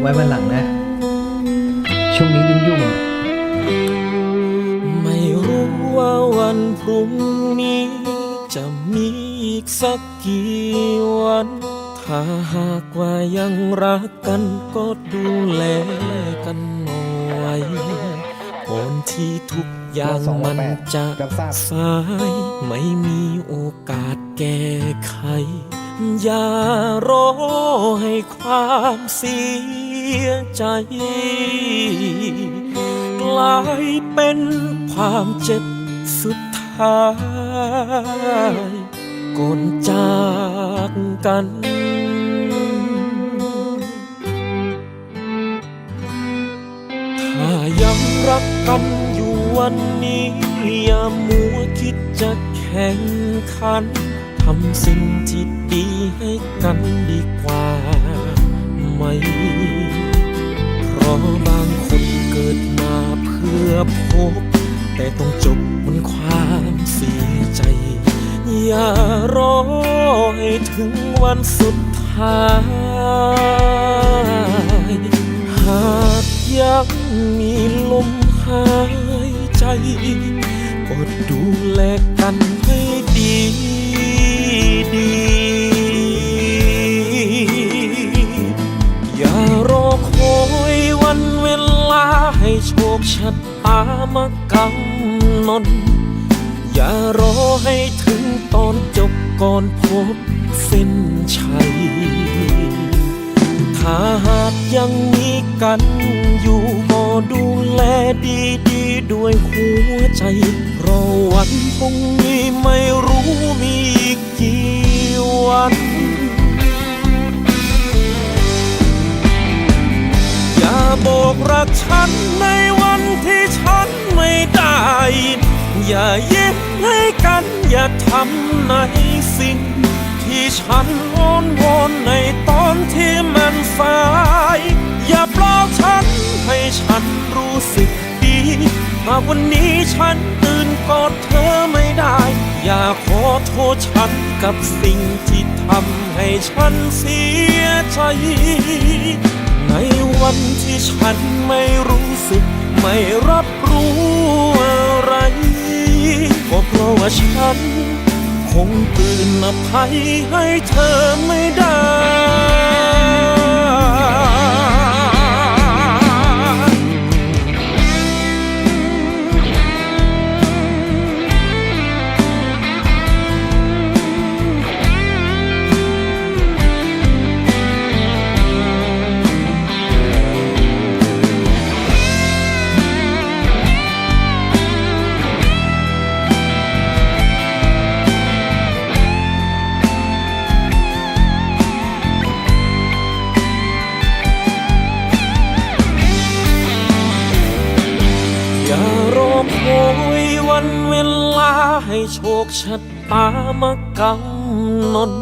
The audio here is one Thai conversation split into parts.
ไว้วันหลังนะ ช่วงนี้ยุ่งไม่รู้ว่าวันพรุ่งนี้ จะมีอีกสักกี่วัน ถ้าหากว่ายังรักกันก็ดูแลกันหน่อยก่อนที่ทุกอย่างมันจะสายไม่มีโอกาสแก้ไขอย่ารอให้ความเสีย ยใจ กลายเป็นความเจ็บสุดท้ายก่อนจากกันถ้ายังรักกันอยู่วันนี้อย่ามัวคิดจะแข่งขันทำสิ่งที่ดีให้กันดีกว่า ไหม เพราะบางคนเกิดมาเพื่อพบ แต่ต้องจบบนความเสียใจ อย่ารอให้ถึงวันสุดท้าย หากยังมีลมหายใจ ก็ดูแลกันให้ ตามากำหนดอย่ารอให้ถึงตอนจบก่อนพบเส้นชัย ถ้าหากยังมีกันอยู่ก็ดูแลดีดีด้วยหัวใจเพราะวันพรุ่งนี้ไม่รู้มีอีกกี่วันอย่าบอกรักฉันใน ได้ยินอย่าเยิ้มให้กันอย่าทำในสิ่ง ที่ฉันอ้อนวอนในตอนที่มันสาย อย่าปลอบฉันให้ฉันรู้สึกดีหากวันนี้ฉันตื่นกอดเธอไม่ได้ อย่าขอโทษฉันกับสิ่งที่ทำให้ฉันเสียใจ ในวันที่ฉันไม่รู้สึกไม่รับรู้อะไร ก็เพราะว่าฉัน คงตื่นอภัยให้เธอไม่ได้ ให้โชคชะตามากำหนด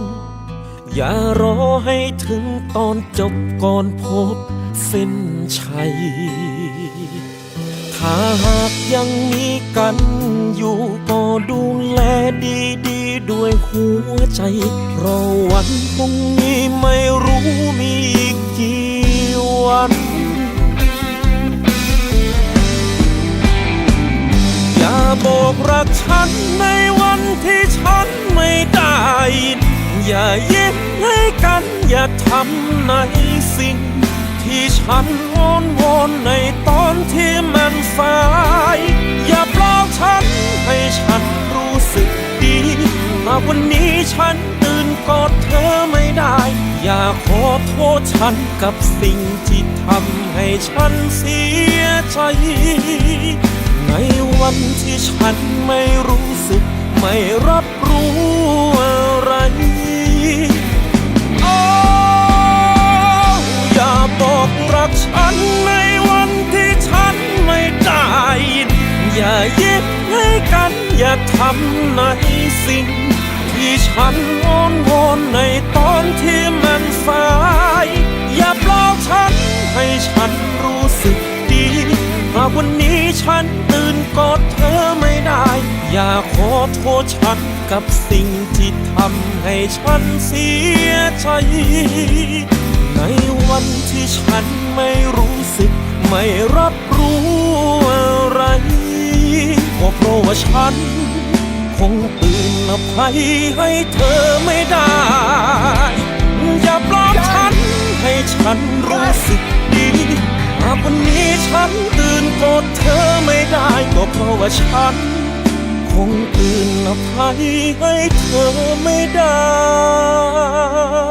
อย่ารอให้ถึงตอนจบก่อนพบเส้นชัย ถ้าหากยังมีกันอยู่ก็ดูแลดีดีด้วยหัวใจ เพราะวันพรุ่งนี้ไม่รู้มีอีกกี่วันอย่าบอกรักฉัน อย่ายิ้มให้กันอย่าทำในสิ่ง ที่ฉันอ้อนวอนในตอนที่มันสาย อย่าปลอบฉันให้ฉันรู้สึกดีหาวันนี้ฉันตื่นกอดเธอไม่ได้ อย่าขอโทษฉันกับสิ่งที่ทำให้ฉันเสียใจในวันที่ฉันไม่รู้สึก ไม่รับรู้อะไร อย่าทำในสิ่ง ที่ฉันอ้อนวอนในตอนที่มันสาย อย่าปลอบฉันให้ฉันรู้สึกดีหากวันนี้ฉันตื่นกอดเธอไม่ได้ อย่าขอโทษฉันกับสิ่งที่ทำให้ฉันเสียใจ ในวันที่ฉันไม่รู้สึกไม่รับ ว่าฉัน คงตื่นอภัยให้เธอไม่ได้ อย่าปลอบฉัน ให้ฉันรู้สึกดีหากวันนี้ฉันตื่นกอดเธอไม่ได้ก็เพราะว่าฉัน คงตื่นอภัยให้เธอไม่ได้